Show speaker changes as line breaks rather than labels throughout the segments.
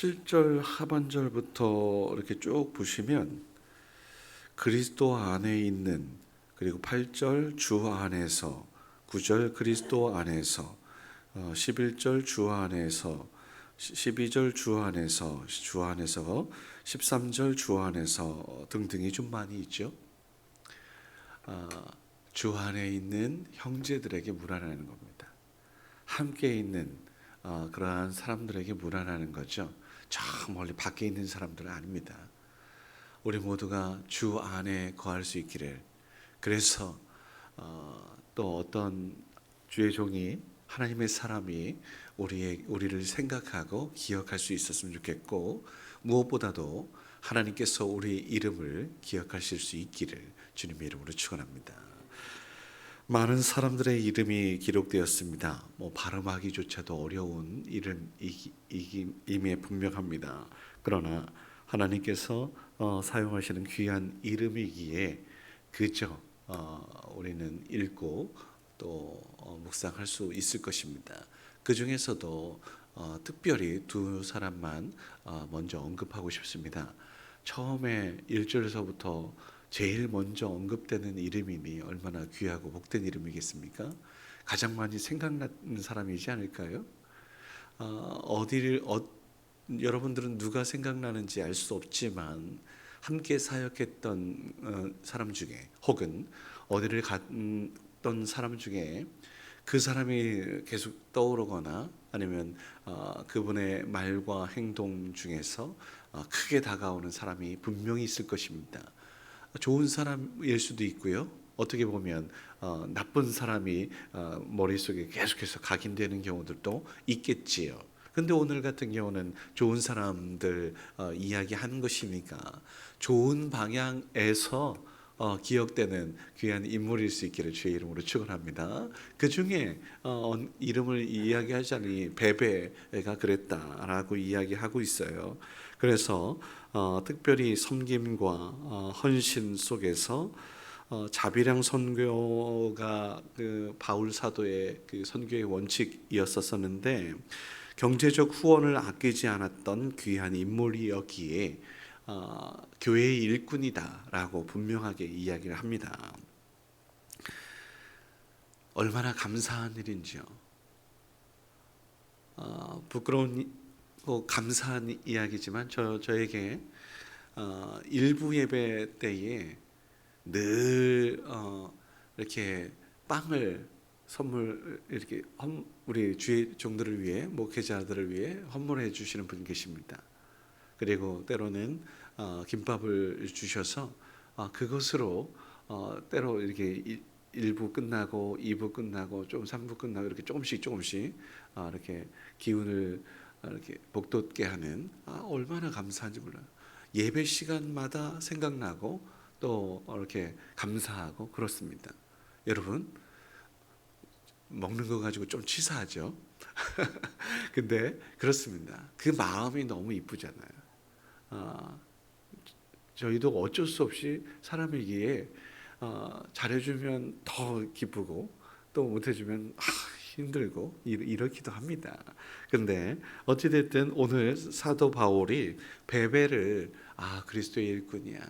7절 하반절부터 이렇게 쭉 보시면 그리스도 안에 있는 그리고 8절 주 안에서 9절 그리스도 안에서 어, 11절 주 안에서 12절 주 안에서 주 안에서 13절 주 안에서 등등이 좀 많이 있죠. 아, 주 안에 있는 형제들에게 무난하는 겁니다. 함께 있는 어, 그러한 사람들에게 무난하는 거죠. 저 멀리 밖에 있는 사람들은 아닙니다. 우리 모두가 주 안에 거할 수 있기를. 그래서 어, 또 어떤 주의 종이 하나님의 사람이 우리의 우리를 생각하고 기억할 수 있었으면 좋겠고 무엇보다도 하나님께서 우리 이름을 기억하실 수 있기를 주님의 이름으로 축원합니다. 많은 사람들의 이름이 기록되었습니다. 뭐 발음하기조차도 어려운 이름임에 분명합니다. 그러나 하나님께서 어, 사용하시는 귀한 이름이기에 그저 어, 우리는 읽고 또 어, 묵상할 수 있을 것입니다. 그 중에서도 어, 특별히 두 사람만 어, 먼저 언급하고 싶습니다. 처음에 1절에서부터 제일 먼저 언급되는 이름이니 얼마나 귀하고 복된 이름이겠습니까? 가장 많이 생각나는 사람이지 않을까요? 어, 어디를 어, 여러분들은 누가 생각나는지 알 수 없지만 함께 사역했던 어, 사람 중에 혹은 어디를 갔던 사람 중에 그 사람이 계속 떠오르거나 아니면 어, 그분의 말과 행동 중에서 어, 크게 다가오는 사람이 분명히 있을 것입니다. 좋은 사람일 수도 있고요. 어떻게 보면 어, 나쁜 사람이 어, 머릿속에 계속해서 각인되는 경우들도 있겠지요. 근데 오늘 같은 경우는 좋은 사람들 어, 이야기하는 것이니까 좋은 방향에서 어, 기억되는 귀한 인물일 수 있기를 주의 이름으로 축원합니다. 그 중에 어, 이름을 이야기하자니 베베가 그랬다라고 이야기하고 있어요. 그래서 어, 특별히 섬김과 어, 헌신 속에서 어, 자비량 선교가 그 바울 사도의 그 선교의 원칙이었었는데 경제적 후원을 아끼지 않았던 귀한 인물이었기에 어, 교회의 일꾼이다라고 분명하게 이야기를 합니다. 얼마나 감사한 일인지요. 어, 부끄러운 뭐 감사한 이야기지만 저 저에게 어, 일부 예배 때에 늘 어, 이렇게 빵을 선물 이렇게 험, 우리 주의 종들을 위해 목회자들을 위해 헌물해 주시는 분 계십니다. 그리고 때로는 어, 김밥을 주셔서 어, 그것으로 어, 때로 이렇게 1부 끝나고 2부 끝나고 좀 3부 끝나고 이렇게 조금씩 조금씩 어, 이렇게 기운을 이렇게 복돋게 하는 아, 얼마나 감사한지 몰라요. 예배 시간마다 생각나고 또 이렇게 감사하고 그렇습니다. 여러분 먹는 거 가지고 좀 치사하죠. 근데 그렇습니다. 그 마음이 너무 이쁘잖아요. 아, 저희도 어쩔 수 없이 사람이기에 어, 잘해주면 더 기쁘고 또 못해주면 아, 힘들고 이렇기도 합니다. 근데 어찌 됐든 오늘 사도 바울이 베베를 아 그리스도의 일꾼이야.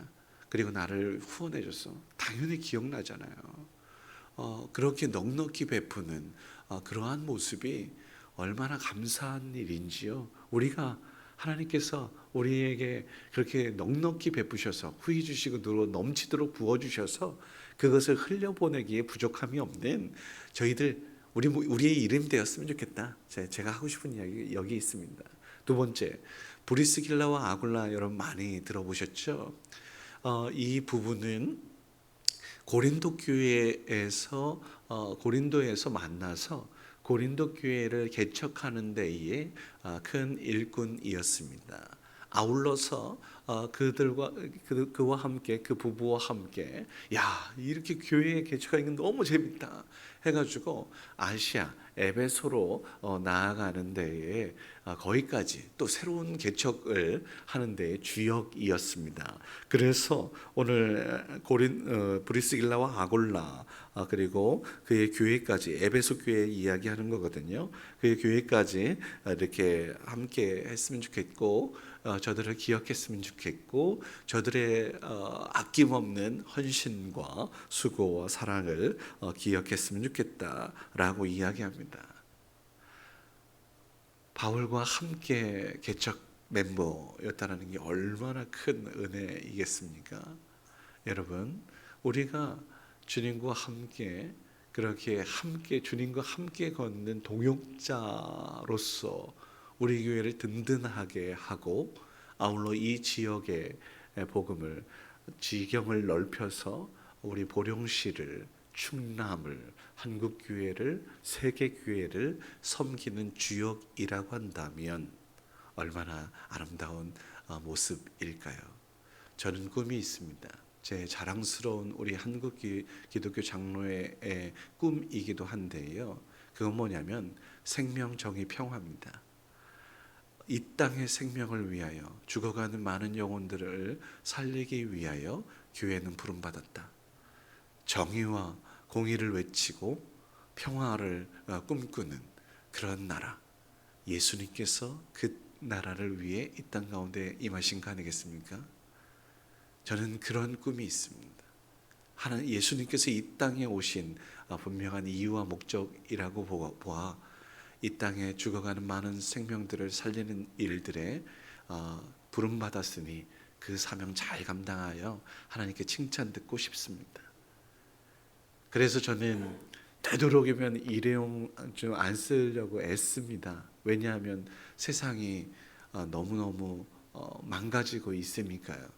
그리고 나를 후원해줬어. 당연히 기억나잖아요. 어, 그렇게 넉넉히 베푸는 어, 그러한 모습이 얼마나 감사한 일인지요. 우리가 하나님께서 우리에게 그렇게 넉넉히 베푸셔서 후히 주시고 누로 넘치도록 부어 주셔서 그것을 흘려보내기에 부족함이 없는 저희들 우리 우리의 이름 되었으면 좋겠다. 제가 하고 싶은 이야기 여기 있습니다. 두 번째 브리스길라와 아굴라 여러분 많이 들어보셨죠? 어, 이 부분은 고린도 교회에서 어, 고린도에서 만나서 고린도 교회를 개척하는 데에 어, 큰 일꾼이었습니다. 아울러서 어, 그들과 그, 그와 함께 그 부부와 함께 야 이렇게 교회에 개척가 있는 게 너무 재밌다 해가지고 아시아 에베소로 어, 나아가는 데에 어, 거기까지 또 새로운 개척을 하는 데에 주역이었습니다. 그래서 오늘 고린 어, 브리스길라와 아골라 아, 그리고 그의 교회까지 에베소 교회 이야기하는 거거든요. 그의 교회까지 이렇게 함께 했으면 좋겠고 어, 저들을 기억했으면 좋겠고 저들의 어, 아낌없는 헌신과 수고와 사랑을 어, 기억했으면 좋겠다라고 이야기합니다. 바울과 함께 개척 멤버였다는 게 얼마나 큰 은혜이겠습니까? 여러분, 우리가 주님과 함께 그렇게 함께 주님과 함께 걷는 동역자로서 우리 교회를 든든하게 하고 아울러 이 지역의 복음을 지경을 넓혀서 우리 보령시를 충남을 한국 교회를 세계 교회를 섬기는 주역이라고 한다면 얼마나 아름다운 어, 모습일까요? 저는 꿈이 있습니다. 제 자랑스러운 우리 한국 기- 기독교 장로의 꿈이기도 한데요. 그건 뭐냐면 생명, 정의, 평화입니다. 이 땅의 생명을 위하여 죽어가는 많은 영혼들을 살리기 위하여 교회는 부름받았다. 정의와 공의를 외치고 평화를 어, 꿈꾸는 그런 나라. 예수님께서 그 나라를 위해 이 땅 가운데 임하신 거 아니겠습니까? 저는 그런 꿈이 있습니다. 하나님 예수님께서 이 땅에 오신 어, 분명한 이유와 목적이라고 보- 보아 이 땅에 죽어가는 많은 생명들을 살리는 일들에 어, 부름 받았으니 그 사명 잘 감당하여 하나님께 칭찬 듣고 싶습니다. 그래서 저는 되도록이면 일회용 좀 안 쓰려고 애씁니다. 왜냐하면 세상이 어, 너무너무 어, 망가지고 있으니까요.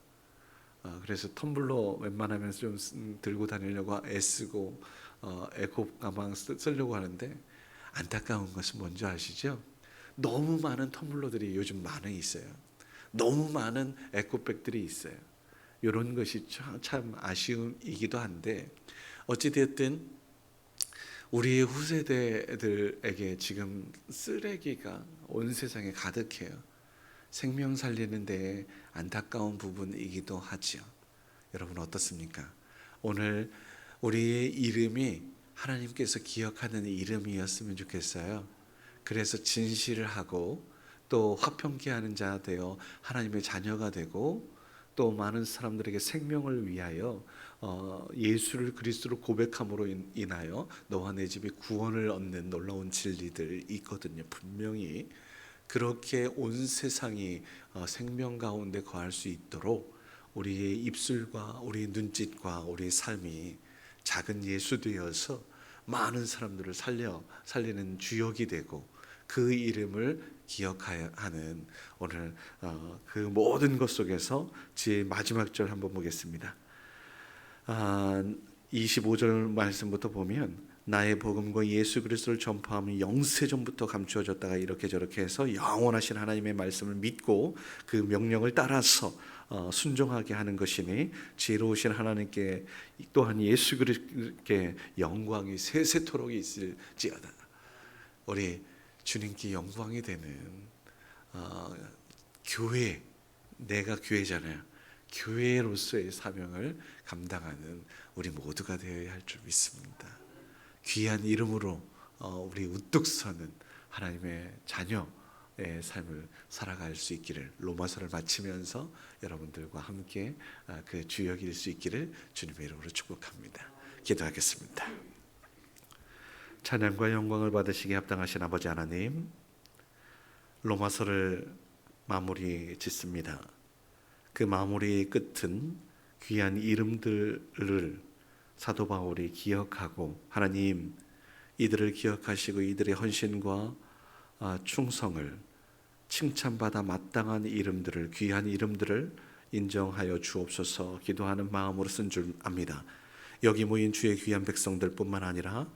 어, 그래서 텀블러 웬만하면 좀 쓰- 들고 다니려고 애쓰고 어, 에코 가방 쓰- 쓰려고 하는데 안타까운 것은 뭔지 아시죠? 너무 많은 텀블러들이 요즘 많이 있어요. 너무 많은 에코백들이 있어요. 이런 것이 참, 참 아쉬움이기도 한데 어찌되었든 우리 후세대들에게 지금 쓰레기가 온 세상에 가득해요. 생명 살리는 데 안타까운 부분이기도 하지요. 여러분 어떻습니까? 오늘 우리의 이름이 하나님께서 기억하는 이름이었으면 좋겠어요. 그래서 진실을 하고 또 화평케 하는 자 되어 하나님의 자녀가 되고 또 많은 사람들에게 생명을 위하여 어, 예수를 그리스도로 고백함으로 인- 인하여 너와 내 집이 구원을 얻는 놀라운 진리들 있거든요. 분명히 그렇게 온 세상이 어, 생명 가운데 거할 수 있도록 우리의 입술과 우리의 눈짓과 우리의 삶이 작은 예수 되어서 많은 사람들을 살려 살리는 주역이 되고 그 이름을 기억하여 하는 오늘 어, 그 모든 것 속에서 제 마지막 절 한번 보겠습니다. 아, 25절 말씀부터 보면 나의 복음과 예수 그리스도를 전파하면 영세 전부터 감추어졌다가 이렇게 저렇게 해서 영원하신 하나님의 말씀을 믿고 그 명령을 따라서 어, 순종하게 하는 것이니 지혜로우신 하나님께 또한 예수 그리스도께 영광이 세세토록 있을지어다. 우리 주님께 영광이 되는 어, 교회 내가 교회잖아요. 교회로서의 사명을 감당하는 우리 모두가 되어야 할 줄 믿습니다. 귀한 이름으로 어, 우리 우뚝 서는 하나님의 자녀의 삶을 살아갈 수 있기를 로마서를 마치면서 여러분들과 함께 아, 그 주역일 수 있기를 주님의 이름으로 축복합니다. 기도하겠습니다. 찬양과 영광을 받으시기 합당하신 아버지 하나님 로마서를 마무리 짓습니다. 그 마무리 끝은 귀한 이름들을 사도 바울이 기억하고 하나님 이들을 기억하시고 이들의 헌신과 아, 충성을 칭찬받아 마땅한 이름들을 귀한 이름들을 인정하여 주옵소서 기도하는 마음으로 쓴 줄 압니다. 여기 모인 주의 귀한 백성들뿐만 아니라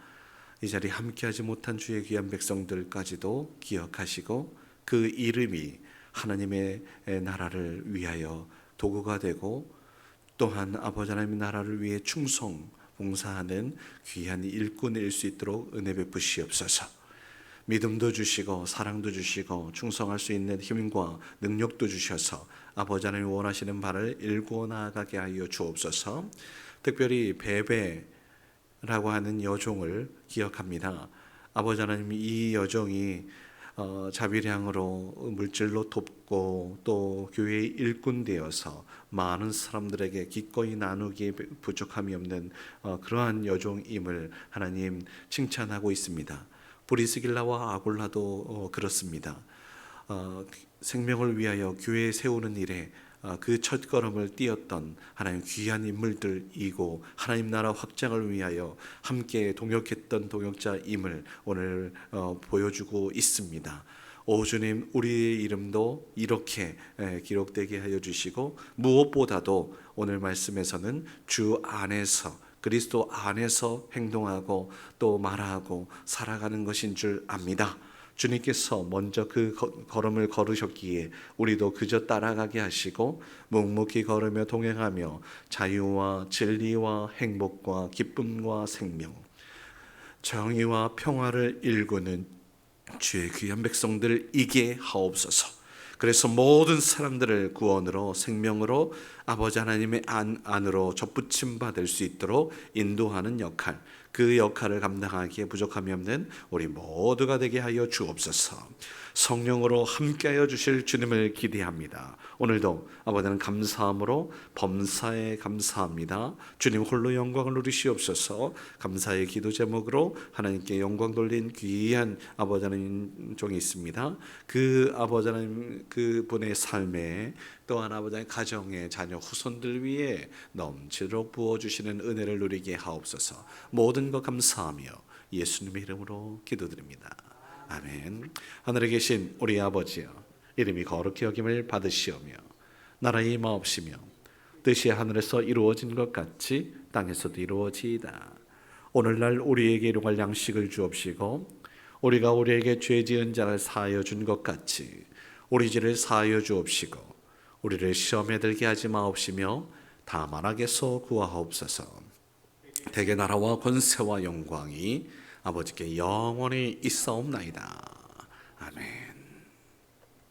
이 자리에 함께하지 못한 주의 귀한 백성들까지도 기억하시고 그 이름이 하나님의 나라를 위하여 도구가 되고 또한 아버지 하나님 나라를 위해 충성 봉사하는 귀한 일꾼일 수 있도록 은혜 베푸시옵소서. 믿음도 주시고 사랑도 주시고 충성할 수 있는 힘과 능력도 주셔서 아버지 하나님 원하시는 바를 일구어 나아가게 하여 주옵소서. 특별히 베베라고 하는 여종을 기억합니다. 아버지 하나님 이 여종이 어, 자비량으로 물질로 돕고 또 교회의 일꾼 되어서 많은 사람들에게 기꺼이 나누기에 부족함이 없는 어, 그러한 여종임을 하나님 칭찬하고 있습니다. 브리스길라와 아골라도 어, 그렇습니다. 어, 생명을 위하여 교회 세우는 일에 어, 그 첫걸음을 띄었던 하나님 귀한 인물들이고 하나님 나라 확장을 위하여 함께 동역했던 동역자임을 오늘 어, 보여주고 있습니다. 오 주님 우리의 이름도 이렇게 에, 기록되게 하여 주시고 무엇보다도 오늘 말씀에서는 주 안에서 그리스도 안에서 행동하고 또 말하고 살아가는 것인 줄 압니다. 주님께서 먼저 그 거- 걸음을 걸으셨기에 우리도 그저 따라가게 하시고 묵묵히 걸으며 동행하며 자유와 진리와 행복과 기쁨과 생명 정의와 평화를 일구는 주의 귀한 백성들이게 하옵소서. 그래서 모든 사람들을 구원으로 생명으로 아버지 하나님의 안 안으로 접붙임 받을 수 있도록 인도하는 역할, 그 역할을 감당하기에 부족함이 없는 우리 모두가 되게 하여 주옵소서. 성령으로 함께하여 주실 주님을 기대합니다. 오늘도 아버지는 감사함으로 범사에 감사합니다. 주님 홀로 영광을 누리시옵소서. 감사의 기도 제목으로 하나님께 영광 돌린 귀한 아버지 하나님 종이 있습니다. 그 아버지 하나님 그 분의 삶에 또한 아버지 가정의 자녀 후손들 위해 넘치도록 부어 주시는 은혜를 누리게 하옵소서. 모든 것 감사하며 예수님의 이름으로 기도드립니다. 아멘. 하늘에 계신 우리 아버지여 이름이 거룩히 여김을 받으시오며 나라의 임하옵시며 뜻이 하늘에서 이루어진 것 같이 땅에서도 이루어지이다. 오늘날 우리에게 일용할 양식을 주옵시고 우리가 우리에게 죄 지은 자를 사하여 준 것 같이 우리 죄를 사하여 주옵시고 우리를 시험에 들게 하지 마옵시며 다만 악에서 구하옵소서. 대개 나라와 권세와 영광이 아버지께 영원히 있사옵나이다.